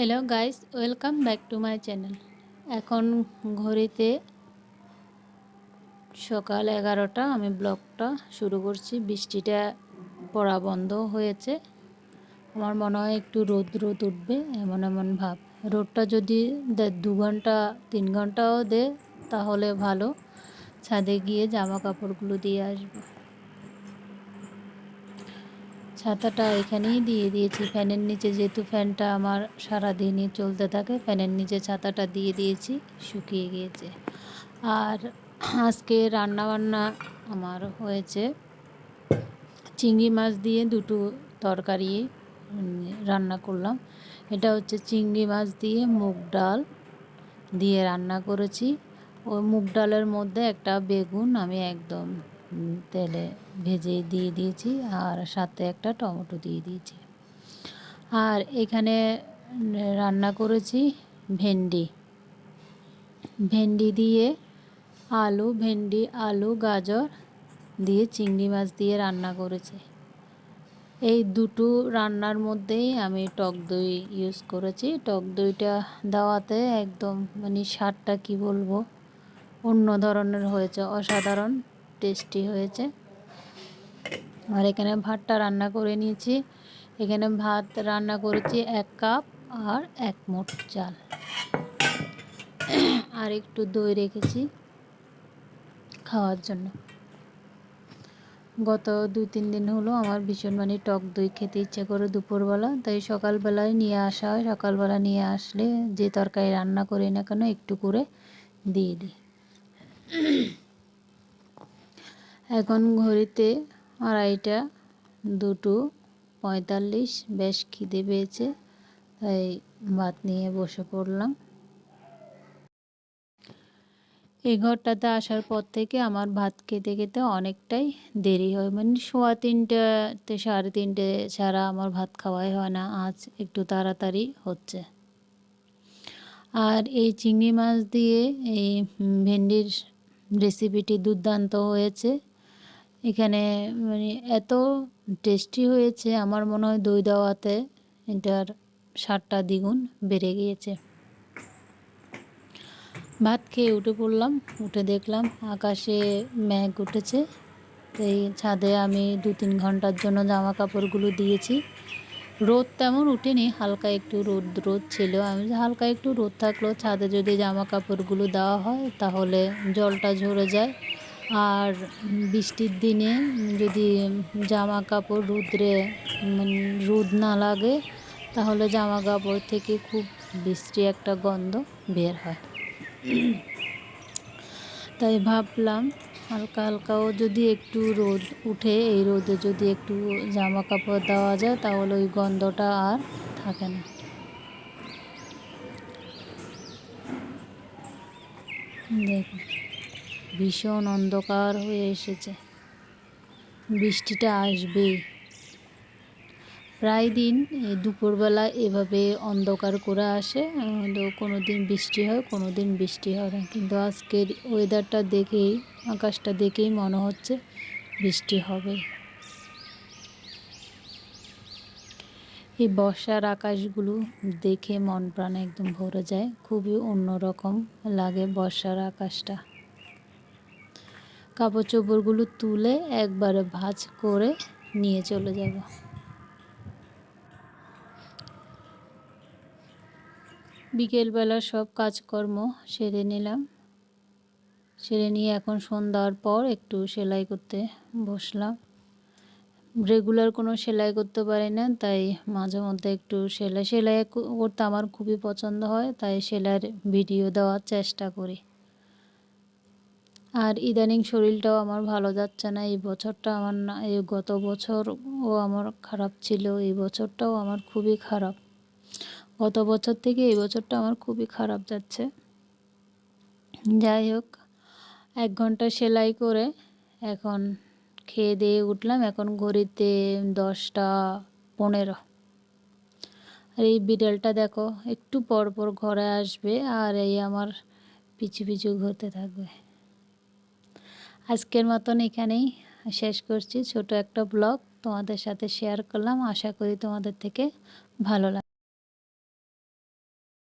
Hello guys welcome back to my channel এখন ঘড়িতে সকাল এগারোটা, আমি ব্লগটা শুরু করছি। বৃষ্টিটা পড়া বন্ধ হয়েছে। আমার মনে হয় একটু রোদ রোদ উঠবে, এমন এমন ভাব। রোদটা যদি দু ঘণ্টা, তিন ঘন্টাও দে, তাহলে ভালো। ছাদে গিয়ে জামা কাপড়গুলো দিয়ে আসব। ছাতাটা এখানেই দিয়ে দিয়েছি। ফ্যানের নিচে যেহেতু ফ্যানটা আমার সারাদিনই চলতে থাকে, ফ্যানের নিচে ছাতাটা দিয়ে দিয়েছি, শুকিয়ে গিয়েছে। আর আজকে রান্না বান্না আমার হয়েছে চিংড়ি মাছ দিয়ে দুটো তরকারি রান্না করলাম। এটা হচ্ছে চিংড়ি মাছ দিয়ে মুগ ডাল দিয়ে রান্না করেছি। ওই মুগ ডালের মধ্যে একটা বেগুন আমি একদম তেলে ভেজে দিয়ে দিয়েছি আর সাথে একটা টমেটো দিয়ে দিয়েছি। আর এখানে রান্না করেছি ভেন্ডি। ভেন্ডি দিয়ে আলু, ভেন্ডি, আলু, গাজর দিয়ে চিংড়ি মাছ দিয়ে রান্না করেছি। এই দুটো রান্নার মধ্যেই আমি টক দই ইউজ করেছি। টক দইটা দেওয়াতে একদম মানে স্বাদটা কি বলব? অন্য ধরনের হয়েছে, অসাধারণ। টেস্টি হয়েছে। আর এখানে ভাতটা রান্না করে নিয়েছি। এখানে ভাত রান্না করেছি এক কাপ আর এক মোট চাল। আর একটু দই রেখেছি খাওয়ার জন্য। গত দুই, তিন দিন হলো আমার ভীষণ মানে টক দই খেতে ইচ্ছে করে দুপুরবেলা। তাই সকালবেলায় নিয়ে আসা হয়। সকালবেলা নিয়ে আসলে যে তরকারি রান্না করি না কেন একটু করে দিয়ে দিই। এখন ঘড়িতে আড়াইটা দুটো পঁয়তাল্লিশ। বেশ খিদে পেয়েছে, তাই ভাত নিয়ে বসে পড়লাম। এই ঘরটাতে আসার পর থেকে আমার ভাত খেতে খেতে অনেকটাই দেরি হয়। মানে সোয়া তিনটাতে, সাড়ে তিনটে ছাড়া আমার ভাত খাওয়াই হয় না। আজ একটু তাড়াতাড়ি হচ্ছে। আর এই চিংড়ি মাছ দিয়ে এই ভেন্ডির রেসিপিটি দুর্দান্ত হয়েছে। এখানে মানে এত টেস্টি হয়েছে, আমার মনে হয় দই দেওয়াতে এটার স্বাদটা দ্বিগুণ বেড়ে গিয়েছে। ভাত খেয়ে উঠে পড়লাম, উঠে দেখলাম আকাশে মেঘ উঠেছে। এই ছাদে আমি দু তিন ঘণ্টার জন্য জামা কাপড়গুলো দিয়েছি। রোদ তেমন উঠেনি, হালকা একটু রোদ রোদ ছিল। আমি হালকা একটু রোদ থাকলেও ছাদে যদি জামা কাপড়গুলো দেওয়া হয়, তাহলে জলটা ঝরে যায়। আর বৃষ্টির দিনে যদি জামা কাপড় রোদ্রে রোদ না লাগে, তাহলে জামা কাপড় থেকে খুব বৃষ্টি একটা গন্ধ বের হয়। তাই ভাবলাম হালকা হালকাও যদি একটু রোদ উঠে, এই রোদে যদি একটু জামা কাপড় দেওয়া যায়, তাহলে ওই গন্ধটা আর থাকে না। দেখুন। ভীষণ অন্ধকার হয়ে এসেছে। বৃষ্টিটা আসবেই। প্রায় দিন দুপুরবেলা এভাবে অন্ধকার করে আসে কোনো দিন বৃষ্টি হয় কোনো দিন বৃষ্টি হয় না। কিন্তু আজকের ওয়েদারটা দেখেই, আকাশটা দেখেই মনে হচ্ছে বৃষ্টি হবে এই বর্ষার আকাশগুলো দেখে মন প্রাণ একদম ভরে যায়, খুবই অন্যরকম লাগে বর্ষার আকাশটা। কাপড় চোপড়গুলো তুলে একবারে ভাজ করে নিয়ে চলে যাব। বিকেলবেলা সব কাজকর্ম সেরে নিলাম। সেরে নিয়ে এখন সন্ধ্যার পর একটু সেলাই করতে বসলাম। রেগুলার কোনো সেলাই করতে পারি না, তাই মাঝে মধ্যে একটু সেলাই সেলাই করতে আমার খুবই পছন্দ হয়, তাই সেলাইয়ের ভিডিও দেওয়ার চেষ্টা করি। আর ইদানিং শরীরটাও আমার ভালো যাচ্ছে না। এই বছরটা আমার না, এই গত বছরও আমার খারাপ ছিল, এই বছরটাও আমার খুবই খারাপ। গত বছর থেকে এই বছরটা আমার খুবই খারাপ যাচ্ছে। যাই হোক, এক ঘণ্টা সেলাই করে এখন খেয়ে দিয়ে উঠলাম। এখন ঘড়িতে দশটা পনেরো। আর এই বিড়ালটা দেখো, একটু পর পর ঘরে আসবে আর এই আমার পিছু পিছু ঘুরতে থাকবে। আজকের মতন এখানেই শেষ করছি। ছোট একটা ব্লগ তোমাদের সাথে শেয়ার করলাম। আশা করি তোমাদের থেকে ভালো লাগে